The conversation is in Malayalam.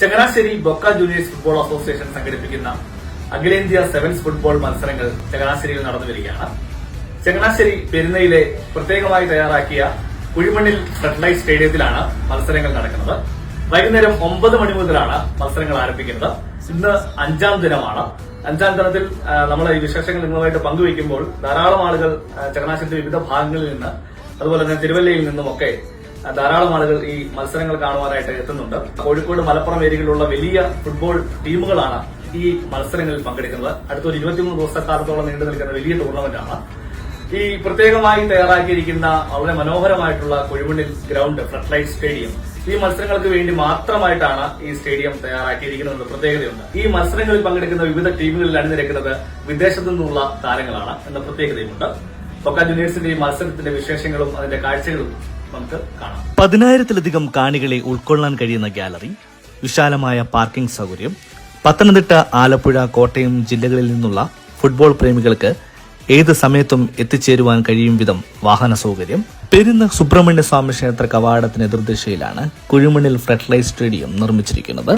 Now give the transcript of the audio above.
Changanassery Boca juniors football association സംഘടിപ്പിക്കുന്ന അഖിലേന്ത്യാ സെവൻസ് ഫുട്ബോൾ മത്സരങ്ങൾ ചങ്ങനാശ്ശേരിയിൽ നടന്നു വരികയാണ്. ചങ്ങനാശ്ശേരി പെരുന്നയിലെ പ്രത്യേകമായി തയ്യാറാക്കിയ കുഴിമണ്ണിൽ ഫ്ലഡ്ലൈറ്റ് സ്റ്റേഡിയത്തിലാണ് മത്സരങ്ങൾ നടക്കുന്നത്. വൈകുന്നേരം ഒമ്പത് മണി മുതലാണ് മത്സരങ്ങൾ ആരംഭിക്കുന്നത്. ഇന്ന് അഞ്ചാം ദിനമാണ്. അഞ്ചാം ദിനത്തിൽ നമ്മൾ ഈ വിശേഷങ്ങൾ നിങ്ങളുമായിട്ട് പങ്കുവയ്ക്കുമ്പോൾ ധാരാളം ആളുകൾ ചങ്ങനാശ്ശേരിയുടെ വിവിധ ഭാഗങ്ങളിൽ നിന്ന് അതുപോലെ തന്നെ തിരുവല്ലയിൽ നിന്നുമൊക്കെ ധാരാളം ആളുകൾ ഈ മത്സരങ്ങൾ കാണുവാനായിട്ട് എത്തുന്നുണ്ട്. കോഴിക്കോട് മലപ്പുറം ഏരിയയിലുള്ള വലിയ ഫുട്ബോൾ ടീമുകളാണ് ഈ മത്സരങ്ങളിൽ പങ്കെടുക്കുന്നത്. അടുത്ത ഒരു ഇരുപത്തിമൂന്ന് ദിവസക്കാലത്തോളം നീണ്ടു നിൽക്കുന്ന വലിയ ടൂർണമെന്റാണ്. ഈ പ്രത്യേകമായി തയ്യാറാക്കിയിരിക്കുന്ന വളരെ മനോഹരമായിട്ടുള്ള കൊഴിമണ്ണിൽ ഗ്രൗണ്ട് ഫ്ലഡ്ലൈറ്റ് സ്റ്റേഡിയം. ഈ മത്സരങ്ങൾക്ക് വേണ്ടി മാത്രമായിട്ടാണ് ഈ സ്റ്റേഡിയം തയ്യാറാക്കിയിരിക്കുന്നത് പ്രത്യേകതയുണ്ട്. ഈ മത്സരങ്ങളിൽ പങ്കെടുക്കുന്ന വിവിധ ടീമുകളിൽ അണിനിരക്കുന്നത് വിദേശത്തു നിന്നുള്ള താരങ്ങളാണ് എന്ന പ്രത്യേകതയുമുണ്ട്. കൊക്ക ജൂനിയേഴ്സിന്റെ ഈ മത്സരത്തിന്റെ വിശേഷങ്ങളും അതിന്റെ കാഴ്ചകളും നമുക്ക് കാണാം. പതിനായിരത്തിലധികം കാണികളെ ഉൾക്കൊള്ളാൻ കഴിയുന്ന ഗാലറി വിശാലമായ പാർക്കിംഗ് സൗകര്യം പത്തനംതിട്ട ആലപ്പുഴ കോട്ടയം ജില്ലകളിൽ നിന്നുള്ള ഫുട്ബോൾ പ്രേമികൾക്ക് ഏത് സമയത്തും എത്തിച്ചേരുവാൻ കഴിയും വിധം വാഹന സൗകര്യം പെരുന്ന സുബ്രഹ്മണ്യ സ്വാമി ക്ഷേത്ര കവാടത്തിന് എതിർദിശയിലാണ് ഫ്ലഡ്ലൈറ്റ് സ്റ്റേഡിയം നിർമ്മിച്ചിരിക്കുന്നത്.